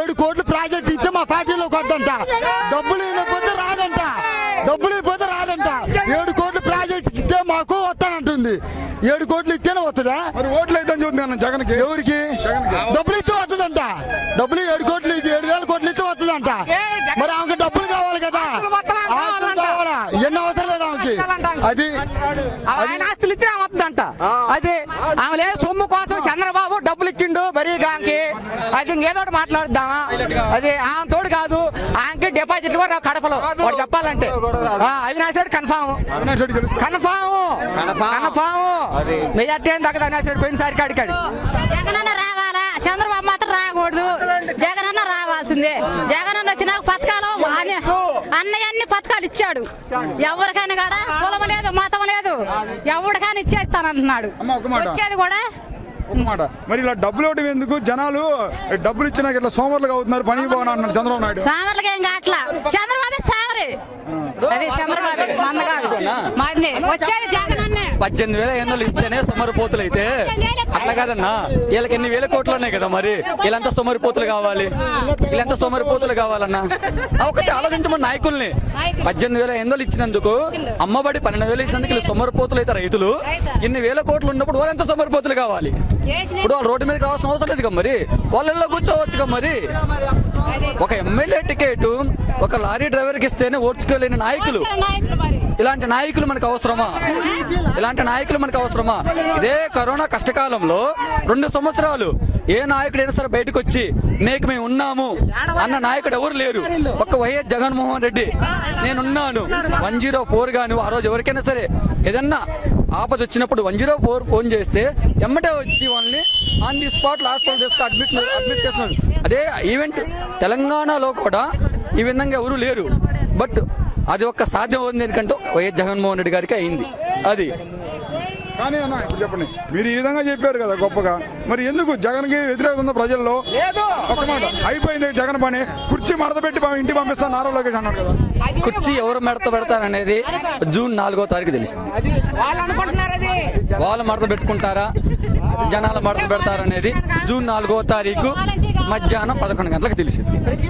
ఏడు కోట్లు ప్రాజెక్ట్ ఇస్తే మా పార్టీలోకి వద్దంట. డబ్బులు ఇవ్వకపోతే రాదంట. డబ్బులు ఇవ్వకపోతే రాదంట. ఏడు కోట్లు ప్రాజెక్ట్ ఇస్తే మాకు వస్తానంటుంది. ఏడు కోట్లు ఇస్తేనే వస్తుందా? మరి ఓట్లు అయితే చూస్తుంది అన్న జగన్ ఎవరికి? డబ్బులు ఇస్తే వస్తుందంట. డబ్బులు ఏడు కోట్లు ఇచ్చి ఏడు వేల కోట్లు ఇస్తే వస్తుందంట. మరి ఆమెకి డబ్బులు కావాలి కదా. ఎన్ని అవసరం లేదు ఆమెకి. అది ఆస్తులు ఇస్తే వస్తుందంట. అది ఆమె లేదు గాంకి అది ఇంకేదో ఒకటి మాట్లాడుద్దామా అది ఆమె తోడు కాదు. ఆమెకి డిపాజిట్ కూడా కడపలో. వాడు చెప్పాలంటే. ఆ, Avinash Reddy confirm. Confirm. Confirm. Majority ఏం తగ్గదు అవినాష్ రెడ్డి పోయినసారి కాడికాడు జగనన్న రావాలా? చంద్రబాబు మాత్రం రాకూడదు. జగనన్న రావాల్సిందే. జగనన్న వచ్చిన పథకాలు అన్ని- అన్నయ్య పథకాలు ఇచ్చాడు. ఎవరికైనా కూడా? కులం లేదు మతం లేదు. ఎవరికైనా ఇచ్చేస్తానంటున్నాడు. అమ్మ, ఒక మాట. వచ్చేది కూడా ఒక మాట. మరి ఇలా డబ్బులు ఇవ్వడం ఎందుకు? జనాలు డబ్బులు ఇచ్చినాక ఇట్లా సోమరులుగా అవుతున్నారు పని పోనా అన్నాడు చంద్రబాబు నాయుడు. ఏం కావట్లా చంద్రబాబు సామరి. అదే చంద్రబాబు మందగాడు మంది. వచ్చేది జగనన్నే పద్దెనిమిది వేల ఎన్నోళ్ళు ఇస్తేనే సొమ్మరిపోతులు అయితే. అట్లా కాదన్నా. వీళ్ళకి ఎన్ని వేల కోట్లు ఉన్నాయి కదా మరి? వీళ్ళంతా సొమ్మరిపోతులు కావాలి. వీళ్ళంతా సొమ్మరిపోతులు కావాలన్నా. ఒకటి ఆలోచించమని నాయకుల్ని. పద్దెనిమిది వేల ఎన్నోళ్ళు ఇచ్చినందుకు అమ్మబడి పన్నెండు వేలు ఇచ్చినందుకు వీళ్ళు సొమ్మరిపోతులు అయితే రైతులు. ఇన్ని వేల కోట్లు ఉన్నప్పుడు వాళ్ళంతా సొమ్మరిపోతులు కావాలి. ఇప్పుడు వాళ్ళు రోడ్డు మీద కావాల్సిన అవసరం లేదు మరి. వాళ్ళల్లో కూర్చోవచ్చు మరి. ఒక ఎమ్మెల్యే టికెట్ ఒక లారీ డ్రైవర్కి ఇస్తేనే ఓడ్చుకోలేని నాయకులు. ఇలాంటి నాయకులు మనకు అవసరమా? ఇలాంటి నాయకులు మనకు అవసరమా? ఇదే కరోనా కష్టకాలంలో రెండు సంవత్సరాలు ఏ నాయకుడైనా సరే బయటకు వచ్చి మేకు మేము ఉన్నాము అన్న నాయకుడు ఎవరు లేరు. ఒక్క వైఎస్ జగన్మోహన్ రెడ్డి. నేనున్నాను. వన్ జీరో ఫోర్ గాను ఆ రోజు ఎవరికైనా సరే ఏదన్నా ఆపద వచ్చినప్పుడు వన్ జీరో ఫోర్ ఫోన్ చేస్తే ఎమ్మటే వచ్చి వాళ్ళని ఆన్ ది స్పాట్ హాస్పిటల్ చేస్తే అడ్మిట్ అడ్మిట్ చేస్తున్నారు. అదే ఈవెంట్ తెలంగాణలో కూడా ఈ విధంగా ఎవరు లేరు. బట్ అది ఒక్క సాధ్యం ఉంది ఎందుకంటే వైఎస్ జగన్మోహన్ రెడ్డి గారికి అయింది. అది కానీ అన్న ఇప్పుడు చెప్పండి. మీరు ఈ విధంగా చెప్పారు కదా గొప్పగా. మరి ఎందుకు జగన్కి వ్యతిరేకత ఉందా ప్రజల్లో ఒక మాట అయిపోయింది జగన్ పని కుర్చీ మడత పెట్టి మా ఇంటికి పంపిస్తాను నారా లోకేష్ అన్నాడు కదా. కుర్చీ ఎవరు మెడత పెడతారనేది జూన్ నాలుగో తారీఖు తెలిసింది. వాళ్ళు అనుకుంటున్నారు అది. వాళ్ళు మడత పెట్టుకుంటారా? జనాలు మడత పెడతారనేది జూన్ నాలుగో తారీఖు మధ్యాహ్నం పదకొండు గంటలకు తెలిసింది.